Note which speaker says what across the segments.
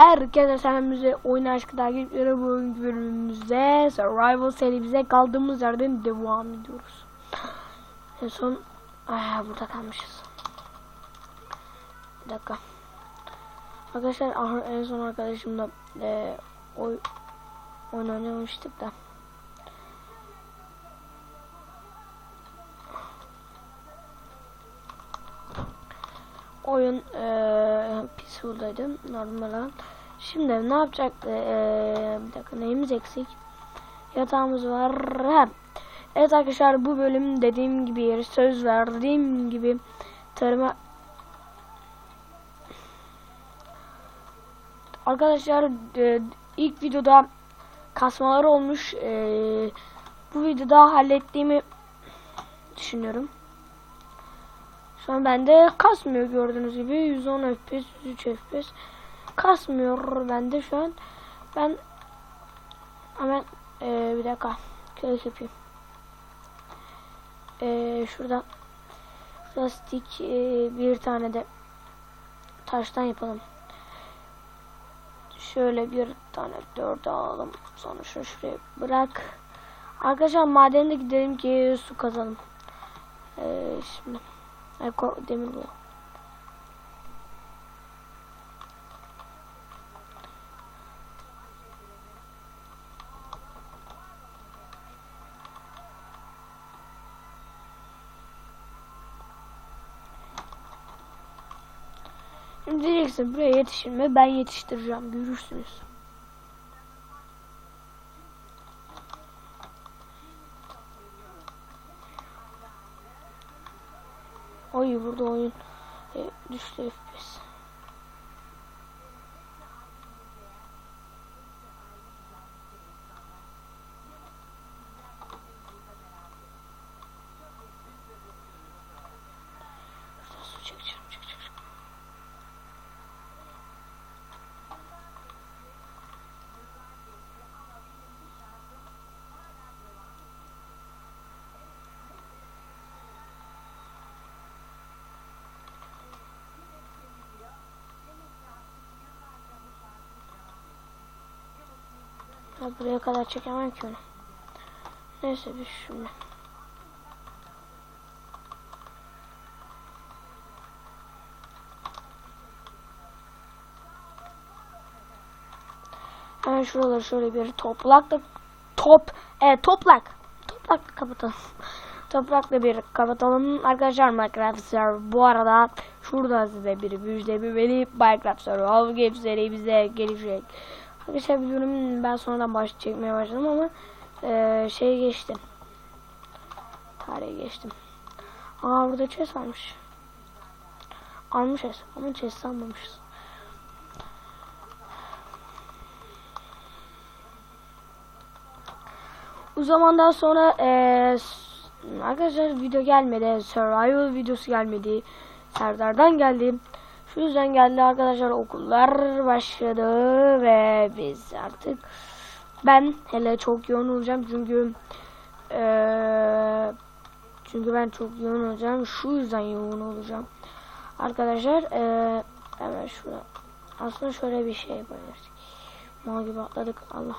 Speaker 1: Herkese selamımızı oyun aşkı takipçileri bu oyun bölümümüzde Survival serimize kaldığımız yerden devam ediyoruz. En son Aa, burada kalmışız. Bir dakika. Arkadaşlar ah- en son arkadaşımla e, oy, oyun oynamıştık da. Oyun eee Peaceful'daydı. Normal olan. Şimdi ne yapacak? Eee bir dakika neyimiz eksik? Yatağımız var. Ha. Evet arkadaşlar bu bölüm dediğim gibi söz verdiğim gibi tarıma Arkadaşlar e, ilk videoda kasmalar olmuş. E, bu videoda hallettiğimi düşünüyorum. An bende kasmıyor gördüğünüz gibi 110 FPS 103 FPS kasmıyor bende şu an. Ben hemen e, bir dakika kök yapayım. E, şuradan plastik e, bir tane de taştan yapalım. Şöyle bir tane dört alalım. Sonra şunu şuraya bırak. Arkadaşlar madende gidelim ki su kazalım. Ee, şimdi Ay, ko- demir bu. Şimdi diyeceksin buraya yetişirme ben yetiştireceğim görürsünüz. Oy burada oyun e, düştü FPS. Ya buraya kadar çekemem ki onu. Neyse bir şimdi. Hemen şuraları şöyle bir toplakla top e, toplak toplakla kapatalım. Toprakla bir kapatalım arkadaşlar Minecraft server. Bu arada şurada size bir müjde bir veli Minecraft server. Av Games serimize gelecek. Arkadaşlar biliyorum ben sonradan baş çekmeye başladım ama e, şey geçtim. Tarihe geçtim. Aa burada chest varmış. Almışız ama chest almamışız. O zamandan sonra s- arkadaşlar video gelmedi. Survival videosu gelmedi. Serdar'dan geldi. Şu yüzden geldi arkadaşlar okullar başladı ve biz artık ben hele çok yoğun olacağım çünkü eee, çünkü ben çok yoğun olacağım. Şu yüzden yoğun olacağım. Arkadaşlar eee hemen şurada aslında şöyle bir şey yapabiliriz. Mal gibi atladık Allah.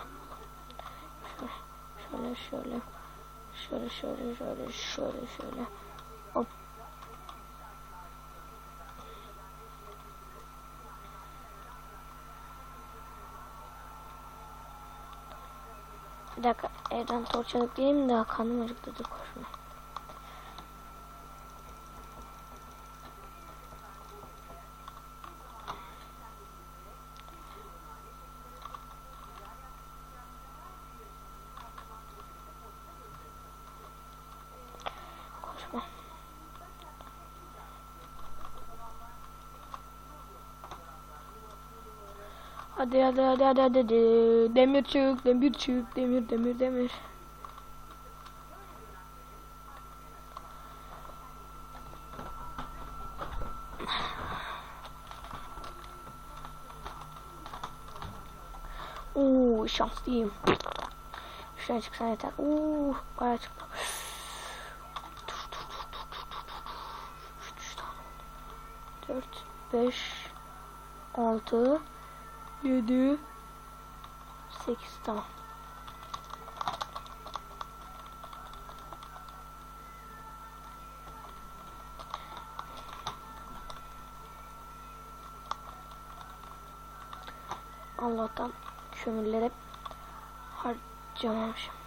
Speaker 1: Şöyle şöyle şöyle şöyle şöyle şöyle şöyle hop Bir dakika evden torç alıp geleyim de karnım acıktı dur koşma. Hadi hadi hadi hadi hadi. Demir çık, demir çık, demir demir demir. Oo şanslıyım. Şuraya çıksan yeter. Oo bayağı çıktı. Dur dur dur dur dur dur dur. Üç tane oldu. Dört, beş, altı, 7 8 tamam. Allah'tan kömürleri harcamamışım.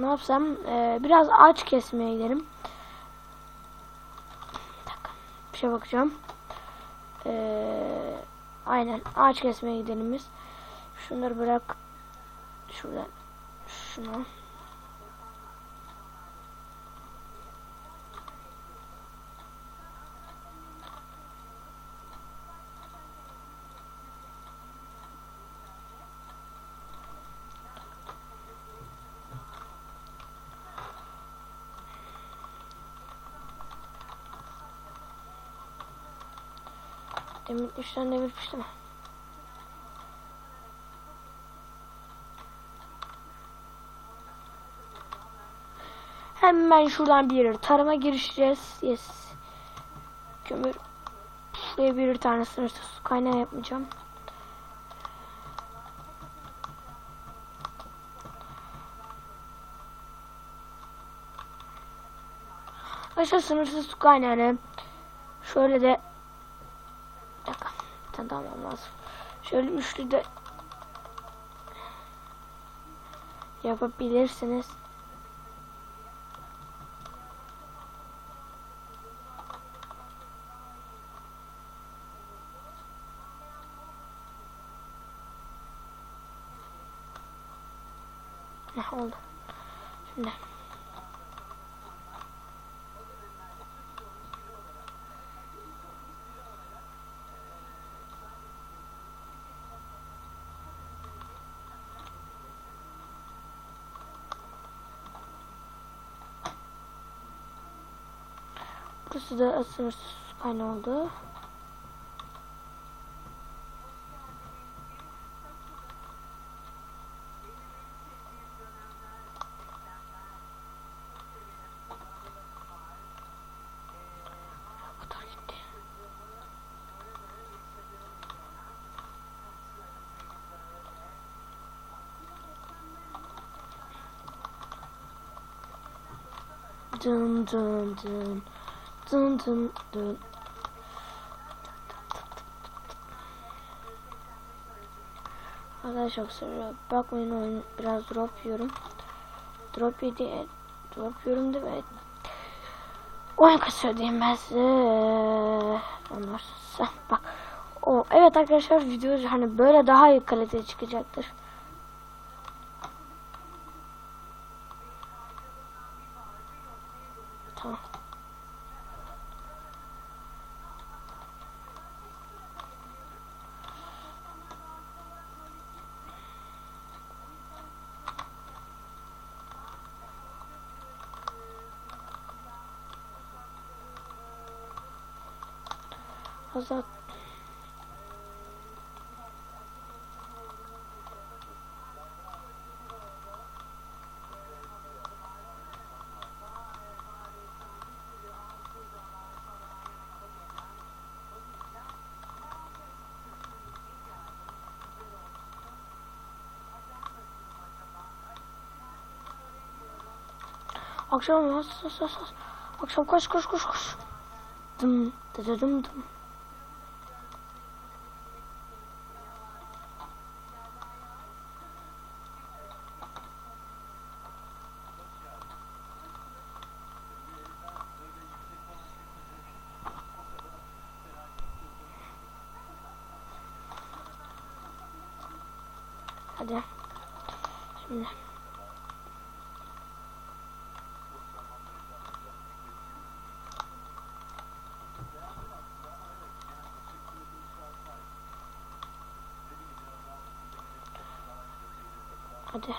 Speaker 1: Ne yapsam? Ee, biraz ağaç kesmeye gidelim. Bir şey bakacağım. Ee, aynen. Ağaç kesmeye gidelim biz. Şunları bırak. Şuradan. Şunu. Demin üç tane demir pişti mi? Hemen şuradan bir tarıma girişeceğiz. Yes. Kömür. Şuraya bir tane sınırsız su kaynağı yapmayacağım. Aşağı sınırsız su kaynağını şöyle de. Daha almam lazım. Şöyle üçlü de yapabilirsiniz. Heh, oldu. Şimdi. Burası da sınırsız kaynağı oldu. Dın dın dın. Dın dın dın. Arkadaşlar kusura bakmayın oyun biraz drop yiyorum. Drop yedi, drop yiyorum değil mi? Oyun kasıyor diyeyim ben size. Onlar bak. O evet arkadaşlar video hani böyle daha iyi kalite çıkacaktır. Tamam. Azat. Akşam. Akşam koş koş koş koş. Dım dım dım dım. Hadi. Şimdi. Hadi.